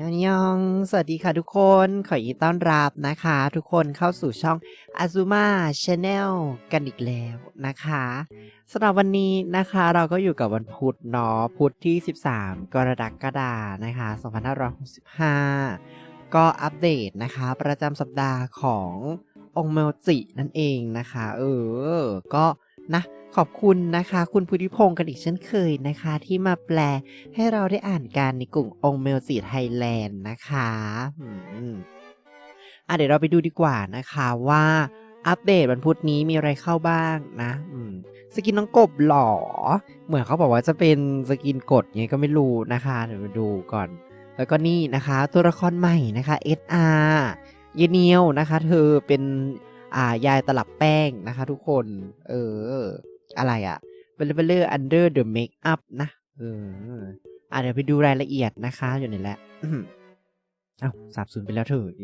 ยองยอง สวัสดีค่ะทุกคน ขอยินต้อนรับนะคะ ทุกคนเข้าสู่ช่อง Azuma Channel กันอีกแล้วนะคะสำหรับวันนี้นะคะเราก็อยู่กับวันพุธเนาะพุธที่ 13 กรกฎานะคะ2565 ก็อัปเดตนะคะ ประจำสัปดาห์ขององค์เมลจินั่นเองนะคะ เออ ก็นะ ขอบคุณนะคะ คุณพุทธิพงศ์กันอีกเช่นเคยนะคะ ที่มาแปลให้เราได้อ่านการในกลุ่มองเมลจิไทยแลนด์นะคะอะเดี๋ยวเราไปดูดีกว่านะคะว่าอัปเดตวันพุธนี้มีอะไรเข้าบ้างนะสกินน้องกบหล่อ เหมือนเขาบอกว่าจะเป็นสกินกดไงก็ไม่รู้นะคะเดี๋ยวมาดูก่อน แล้วก็นี่นะคะ ตัวละครใหม่นะคะ SR เยเนียวนะคะ เธอเป็นอ่ายายตลับแป้งนะคะ ทุกคน เออ อะไรอะเบลเบลเลอร์ under the makeup นะเอออะเดี๋ยวไปดูรายละเอียดนะคะอยู่นี่แหละเอ้าสับสูนไปแล้วเถอะ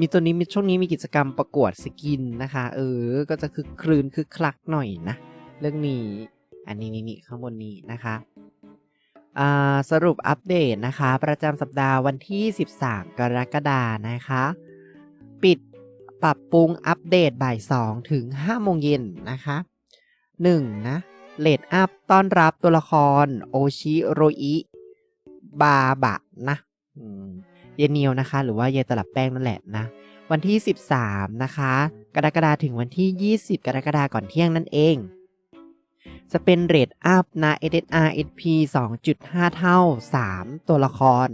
มีตัวนี้มีช่วงนี้มีกิจกรรมประกวดสกินนะคะ เออ ก็จะคือคลืนคือคลักหน่อยนะ เรื่องนี้ อันนี้นี่นี่ข้างบนนี้นะคะอ่าสรุปอัปเดตนะคะ ประจำสัปดาห์วันที่ 13 กรกฎานะคะ ปิดปรับปรุงอัปเดตบ่าย 2 ถึง 5 โมงเย็นนะคะ 1. นะเลดอัพต้อนรับตัวละคร โอชิโรอิบาบะนะเยเนียวนะคะ หรือว่าเยตลับแป้งนั่นแหละนะ วันที่ 13 นะคะ กรกฎาคมถึงวันที่ 20 กรกฎาคมก่อนเที่ยงนั่นเอง จะเป็นเรทอัพนะ SSR SP 2.5 เท่า 3 ตัวละคร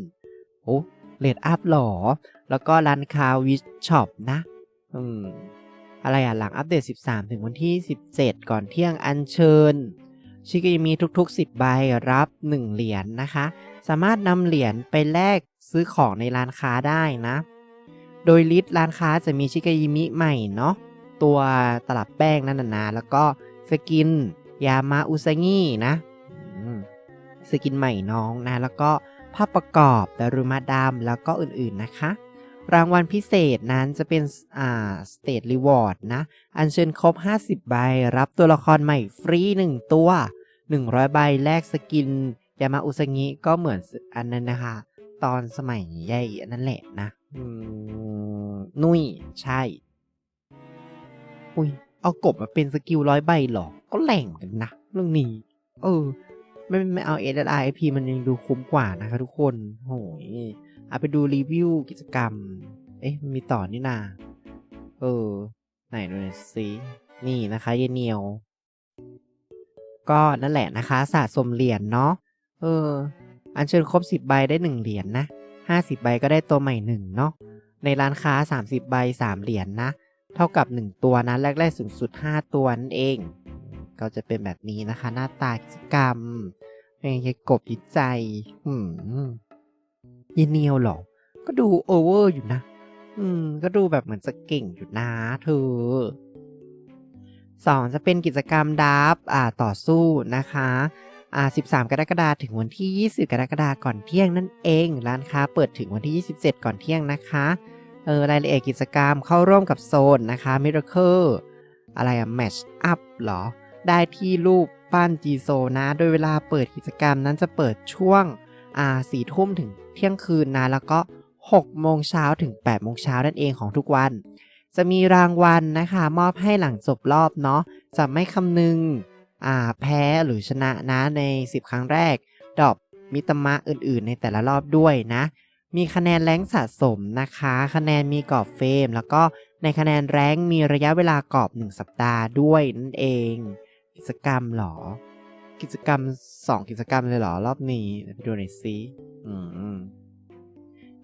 โอ้เรทอัพหรอ แล้วก็ร้านค้าวิชช็อปนะ อืม อะไรอะหลังอัปเดต 13 ถึงวันที่ 17 ก่อนเที่ยงอัญเชิญ ชิกิมีทุกๆ 10 ใบรับ 1 เหรียญนนะคะ สามารถนำเหรียญไปแลกซื้อของในร้านค้าได้นะ โดยลิสต์ร้านค้าจะมีชิกายิมิใหม่เนาะตัวตลับแป้งนั่นนะแล้วก็สกินยามาอุซางินะสกินใหม่น้องนะ แล้วก็ภาพประกอบดารุมาดามแล้วก็อื่นๆนะคะ รางวัลพิเศษนั้นจะเป็นอ่าสเตทรีวอร์ดนะ อัญเชิญครบ 50 ใบ รับตัวละครใหม่ฟรี 1 ตัว 100 ใบแลกสกิน ยามาอุซางิก็เหมือนอันนั้นนะคะ ตอนสมัยใหญ่อันนั่นแหละนะนุ่ย ใช่ อุ้ย เอากบมาเป็นสกิลร้อยใบหรอ ก็แหล่งกันนะ เรื่องนี้ เออ ไม่ไม่เอา S I P มันยังดูคุ้มกว่านะคะทุกคนโหย เอาไปดูรีวิวกิจกรรม เอ๊ะมีต่อนี่นาเออ ไหนดูหน่อยสินี่นะคะเยเนียว ก็นั่นแหละนะคะ สะสมเหรียญเนาะเออ อันเชิญครบ10ใบได้1เหรียญนนะ50ใบก็ได้ตัวใหม่1เนาะในร้านค้า 30 ใบ 3 เหรียญนนะ เท่ากับ 1 ตัวนะแรกแรกสูงสุด 5 ตัวนั่นเอง ก็จะเป็นแบบนี้นะคะ หน้าตากิจกรรมเป็นไงกบจิตใจ อืม ยเนียวหรอ ก็ดูโอเวอร์อยู่นะ อืม ก็ดูแบบเหมือนจะเก่งอยู่นะเธอสองจะเป็นกิจกรรมดับอ่าต่อสู้นะคะอ่า13 กรกฎาคมถึงวันที่ 20 กรกฎาคมก่อนเที่ยงนั่นเอง ร้านค้าเปิดถึงวันที่ 27 ก่อนเที่ยงนะคะเออรายละเอียดกิจกรรมเข้าร่วมกับโซนนะคะ Miracle อะไรอะ Match Up หรอ ได้ที่รูปปั้นจีโซนะ โดยเวลาเปิดกิจกรรมนั้นจะเปิดช่วงอ่าสี่ทุ่มถึง เที่ยงคืนนะแล้วก็ 6 โมงเช้าถึง 8 โมงเช้านั่นเองของทุกวัน จะมีรางวัลนะคะ มอบให้หลังจบรอบเนาะจะไม่คำนึงอ่าแพ้หรือชนะนะใน 10 ครั้งแรก ดอปมิตมะอื่นๆ ในแต่ละรอบด้วยนะ มีคะแนนแรงสะสมนะคะ คะแนนมีกรอบเฟรมแล้วก็ในคะแนนแรงมีระยะเวลากรอบ 1 สัปดาห์ด้วยนั่นเอง กิจกรรมหรอ กิจกรรม2กิจกรรมเลยเหรอ รอบนี้ไปดูหน่อยสิอืม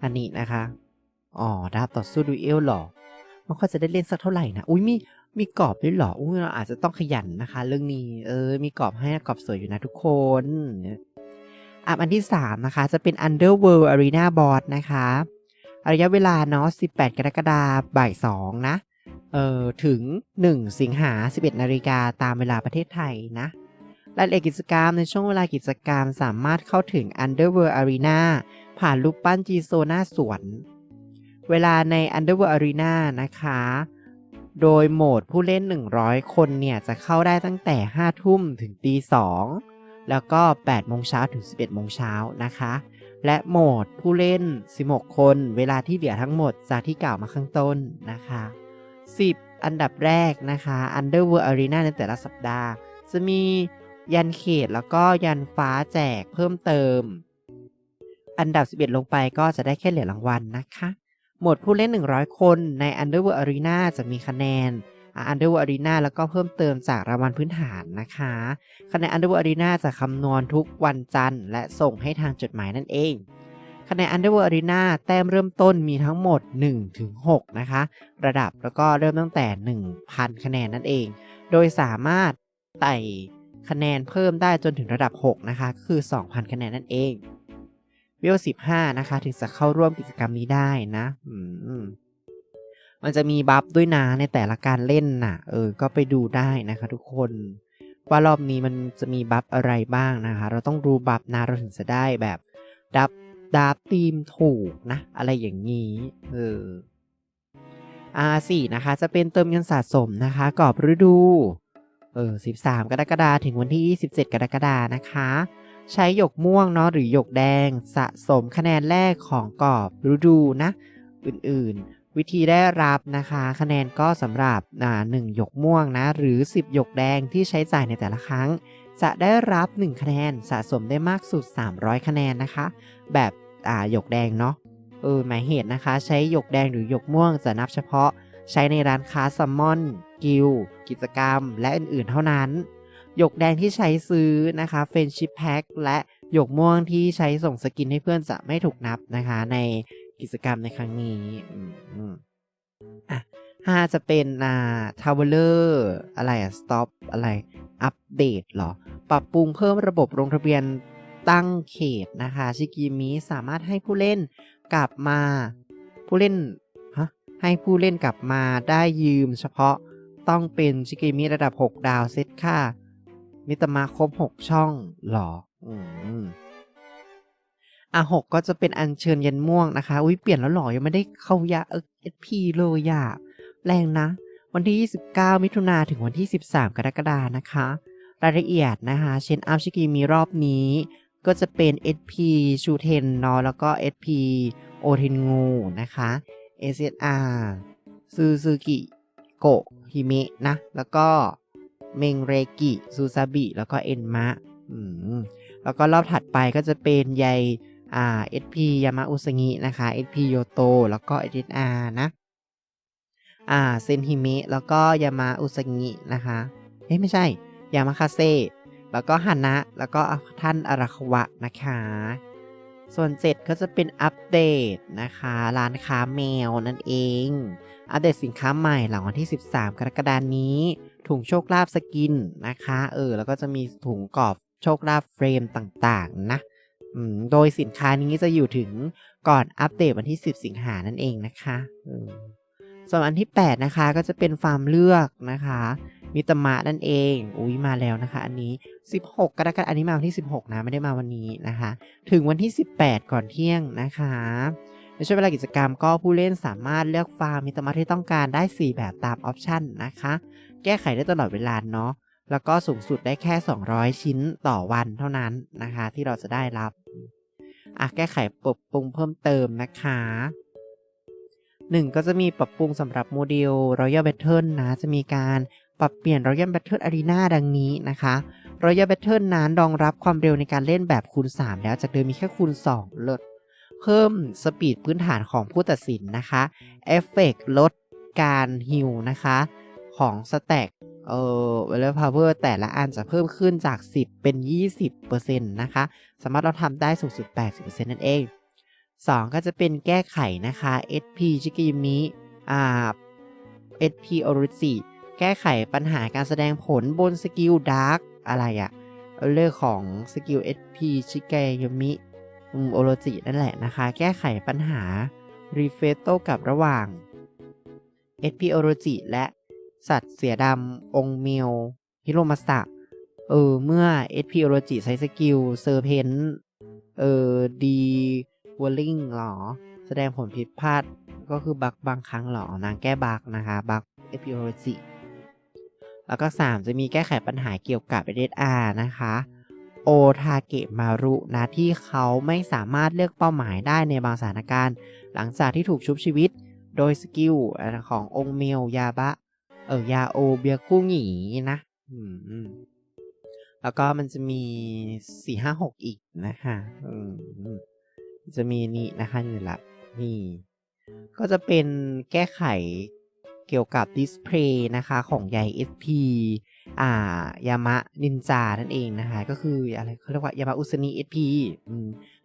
อันนี้นะคะ อ๋อ ดาบต่อสู้ดูเอลหรอมันก็จะได้เล่นสักเท่าไหร่นะ อุ้ยมีมีกรอบด้วยหรอ อุ้ยเราอาจจะต้องขยันนะคะ เรื่องนี้ เออ มีกรอบให้กรอบสวยอยู่นะทุกคนอะอันที่ 3 นะคะ จะเป็น Underworld Arena Board นะคะระยะเวลาเนาะ 18 กรกฎาคมบ่าย 2 นะ เออถึง 1 สิงหา 11 นาฬิกาตามเวลาประเทศไทยนะ รายละเอียดกิจกรรมในช่วงเวลากิจกรรมสามารถเข้าถึง Underworld Arena ผ่านรูปปั้นจีโซหน้าสวน เวลาใน Underworld Arena นะคะ โดยโหมดผู้เล่น 100 คนเนี่ย จะเข้าได้ตั้งแต่ 5 ทุ่มถึงตี2แล้วก็ 8 โมงเช้าถึง 11 โมงเช้านะคะ และโหมดผู้เล่น 16 คน เวลาที่เหลือทั้งหมดจากที่กล่าวมาข้างต้นนะคะ 10 อันดับแรกนะคะ Underworld Arena ในแต่ละสัปดาห์ จะมี ยันเขตแล้วก็ยันฟ้าแจกเพิ่มเติม อันดับ 11 ลงไปก็จะได้แค่เหรียญรางวัลนะคะ หมดผู้เล่น 100 คนใน Underworld Arena จะมีคะแนน Underworld Arena แล้วก็เพิ่มเติมจากรางวัลพื้นฐานนะคะ คะแนน Underworld Arena จะคำนวณทุกวันจันทร์ และส่งให้ทางจดหมายนั่นเองคะแนน Underworld Arena แต้มเริ่มต้นมีทั้งหมด 1-6 นะคะ ระดับแล้วก็เริ่มตั้งแต่ 1,000 คะแนนนั่นเอง โดยสามารถไต่ คะแนนเพิ่มได้จนถึงระดับ 6 นะคะคือ 2,000 คะแนนนั่นเองเวล15 นะคะ ถึงจะเข้าร่วมกิจกรรมนี้ได้นะมมันจะมีบัฟด้วยนะในแต่ละการเล่นน่ะเออ ก็ไปดูได้นะคะ ทุกคน ว่ารอบนี้มันจะมีบัฟอะไรบ้างนะคะ เราต้องดูบัฟนะเราถึงจะได้แบบดับดับทีมถูกนะ อะไรอย่างนี้ เออ R4 นะคะ จะเป็นเติมเงินสะสมนะคะกรอบฤดู เออ 13 กรกฎาคมถึงวันที่ 27 กรกฎาคมนะคะ ใช้หยกม่วงเนาะหรือหยกแดงสะสมคะแนนแรกของกรอบฤดูนะ อื่นๆ วิธีได้รับนะคะ คะแนนก็สำหรับอ่าหนึ่งหยกม่วงนะ หรือ 10 หยกแดงที่ใช้จ่ายในแต่ละครั้ง จะได้รับ 1 คะแนนสะสมได้มากสุด 300 คะแนนนะคะ แบบอ่าหยกแดงเนาะเออหมายเหตุนะคะ ใช้หยกแดงหรือหยกม่วงจะนับเฉพาะใช้ในร้านค้าซัมมอน กิล กิจกรรม และอื่นๆ เท่านั้น หยกแดงที่ใช้ซื้อนะคะเฟนชิพแพ็คและหยกม่วงที่ใช้ส่งสกินให้เพื่อนจะไม่ถูกนับนะคะในกิจกรรมในครั้งนี้อะห้าจะเป็นอ่าทาวเวลอร์อะไรอะสต็อปอะไร อัปเดตเหรอ ปรับปรุงเพิ่มระบบลงทะเบียนตั้งเขตนะคะ ชิกิมิสามารถให้ผู้เล่นกลับมาผู้เล่นฮะให้ผู้เล่นกลับมาได้ยืมเฉพาะ ต้องเป็นชิกิมิระดับ 6 ดาวเซตค่ะ มิตรมาครบ 6 ช่องหรอ อืมอะหกก็จะเป็นอัญเชิญยันม่วงนะคะ อุ้ยเปลี่ยนแล้วหรอ ยังไม่ได้เข้ายาเอสพีเลยอยาแรงนะ วันที่ 29 มิถุนาถึงวันที่ 13 กรกฎานะคะ รายละเอียดนะคะเช่นอัพชิกิมีรอบนี้ ก็จะเป็น SP ชูเทนเนาะแล้วก็ SP โอเทนงูนะคะ SSR ซูซูกิ โกะฮิเมะนะ แล้วก็เมงเรกิซูซาบิ แล้วก็เอ็นมะแล้วก็รอบถัดไปก็จะเป็นใยอ่า SP ยามาอุสงินะคะ SP โยโตแล้วก็ SSR นะ อ่าเซนฮิเมะแล้วก็ยามาอุสงินะคะเอ้ไม่ใช่ ยามาคาเซแล้วก็ฮานะ แล้วก็ท่านอาราควะนะคะ ส่วน 7 ก็จะเป็นอัปเดตนะคะ ร้านค้าแมวนั่นเอง อัปเดตสินค้าใหม่หลังวันที่ 13 กรกฎานี้ ถุงโชคลาภสกินนะคะ เออ แล้วก็จะมีถุงกรอบโชคลาภเฟรมต่างๆ นะโดยสินค้านี้จะอยู่ถึงก่อนอัปเดตวันที่ 10 สิงหานั่นเองนะคะ ส่วนอันที่ 8 นะคะก็จะเป็นฟาร์มเลือกนะคะมิตมะนั่นเอง อุ้ยมาแล้วนะคะ อันนี้ 16 กรกฎาคมอันนี้มาวันที่ 16 นะ ไม่ได้มาวันนี้นะคะ ถึงวันที่ 18 ก่อนเที่ยงนะคะในช่วงเวลากิจกรรมก็ผู้เล่นสามารถเลือกฟาร์มมิตมะที่ต้องการได้ 4 แบบตามออปชันนะคะ แก้ไขได้ตลอดเวลาเนาะ แล้วก็สูงสุดได้แค่ 200 ชิ้นต่อวันเท่านั้นนะคะ ที่เราจะได้รับอะแก้ไขปรับปรุงเพิ่มเติมนะคะ หนึ่งก็จะมีปรับปรุงสำหรับโมเดล Royal Battle นะ จะมีการปรับเปลี่ยน Royal Battle Arena ดังนี้นะคะ Royal Battle นั้นรองรับความเร็วในการเล่นแบบคูณ 3 แล้ว จากเดิมมีแค่คูณ 2 ลด เพิ่มสปีดพื้นฐานของผู้ตัดสินนะคะเอฟเฟกลดการฮิลนะคะ ของสแต็กเออเวลพาวเวอร์แต่ละอันจะเพิ่มขึ้นจาก 10 เป็น 20%นะคะ สามารถเราทำได้สูงสุด 80%นั่นเอง 2 ก็จะเป็นแก้ไขนะคะ SP ชิกิมิอ่า SP o r i g i แก้ไขปัญหาการแสดงผลบนสกิลดาร์กอะไรอะเรื่องของสกิล SP ชิเกยมิโอโรจินั่นแหละนะคะ แก้ไขปัญหารีเฟโตกับระหว่าง SP โอโรจิและสัตว์เสียดำองเมียวฮิโรมาสะเออเมื่อ SP โอโรจิใช้สกิลเซอร์เพนเออดี วอลลิงหรอ แสดงผลผิดพลาดก็คือบักบางครั้งหรอนางแก้บักนะคะบัก SP โอโรจิแล้วก็ 3 จะมีแก้ไขปัญหาเกี่ยวกับ SSR นะคะโอทาเกะมารุนะที่เขาไม่สามารถเลือกเป้าหมายได้ในบางสถานการณ์ หลังจากที่ถูกชุบชีวิต โดยสกิลขององค์เมลยาบะ เออยาโอเบียกู้หงีนะแล้วก็มันจะมีสี่ห้าหกอีกนะคะอืม จะมีนี่นะคะนี่ละนี่ ก็จะเป็นแก้ไขเกี่ยวกับดิสเพลย์นะคะของใย SP อ่ายามะนินจานั่นเองนะคะ ก็คืออะไรเขาเรียกว่ายามาอุสนี SP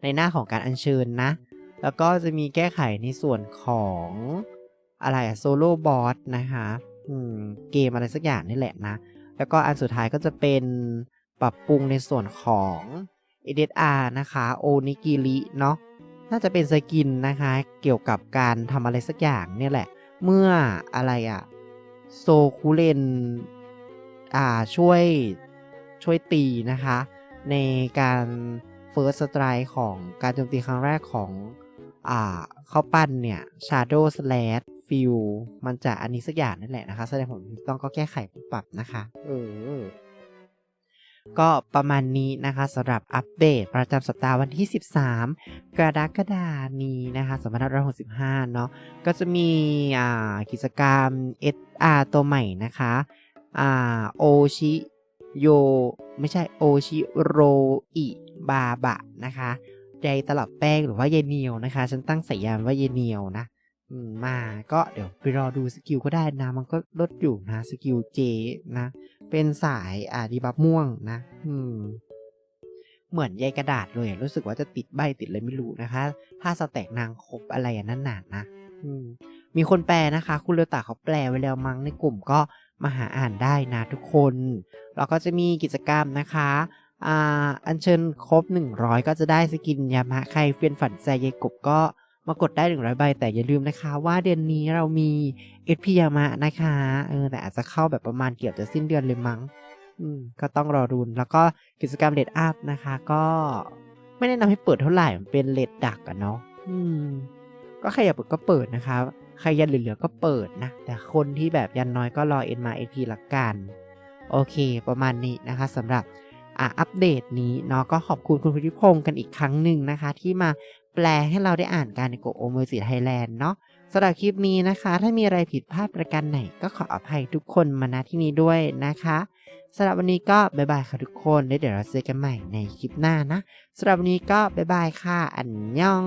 ในหน้าของการอัญเชิญนะ แล้วก็จะมีแก้ไขในส่วนของอะไรอะโซโล่บอสนะคะเกมอะไรสักอย่างนี่แหละนะ แล้วก็อันสุดท้ายก็จะเป็นปรับปรุงในส่วนของ ADR นะคะ โอนิกิริเนาะ น่าจะเป็นสกินนะคะ เกี่ยวกับการทำอะไรสักอย่างเนี่ยแหละ เมื่ออะไรอะโซคูเลนอ่าช่วยช่วยตีนะคะ ในการ First Strike ของการโจมตีครั้งแรกของอ่าเข้าปั้นเนี่ย Shadow Slash f i l มันจะอันนี้สักอย่างนั่นแหละนะคะ แสดงผลถูกต้องก็แก้ไขปรับนะคะ เออ ก็ประมาณนี้นะคะสำหรับอัปเดตประจำสัปดาห์วันที่ 13 กรกฎาคมนี้นะคะ2565 เนาะก็จะมีอ่ากิจกรรม SR ตัวใหม่นะคะอ่าโอชิโยไม่ใช่โอชิโรอิบาบะนะคะใยตลับแป้งหรือว่าใยเนียวนะคะ ฉันตั้งสายยามว่าใยเนียวนะ มาก็เดี๋ยวไปรอดูสกิลก็ได้นะ มันก็ลดอยู่นะสกิลเจนะ เป็นสายอ่าดีบัฟม่วงนะ อืม เหมือนใยกระดาษเลยรู้สึกว่าจะติดใบติดอะไรไม่รู้นะคะ ถ้าสแต็กนางครบอะไรนั้นหนานะอืมมีคนแปลนะคะ คุณเลตาเขาแปลไว้แล้วมั้งในกลุ่มก็มาหาอ่านได้นะทุกคน แล้วก็จะมีกิจกรรมนะคะอ่าอัญเชิญครบ 100 ก็จะได้สกินยามะใครเฟียนฝันใจยายกบก็ มากดได้ 100 ใบ แต่อย่าลืมนะคะ ว่าเดือนนี้เรามีเอพียามะนะคะเออแต่อาจจะเข้าแบบประมาณเกือบจะสิ้นเดือนเลยมั้ง อืม ก็ต้องรอรุนแล้วก็กิจกรรมเลดอัพนะคะ ก็ไม่แนะนำให้เปิดเท่าไหร่มันเป็นเลดดักอะเนาะอืม ก็ใครอยากเปิดก็เปิดนะคะใครยันเหลือๆก็เปิดนะ แต่คนที่แบบยันน้อยก็รอเอ็นมาเอพีละกัน โอเคประมาณนี้นะคะสำหรับอ่าอัปเดตนี้เนาะก็ขอบคุณคุณพุทธิพงศ์กันอีกครั้งหนึ่งนะคะ ที่มา แปลให้เราได้อ่านการในกโอเมอร์สีไทยแลนด์เนาะสำหรับคลิปนี้นะคะ ถ้ามีอะไรผิดพลาดประการไหน ก็ขออภัยทุกคนมาณที่นี้ด้วยนะคะสำหรับวันนี้ก็บ๊ายบายค่ะทุกคนแล้วเดี๋ยวเราเจอกันใหม่ในคลิปหน้านะสำหรับวันนี้ก็บ๊ายบายค่ะ อันยอง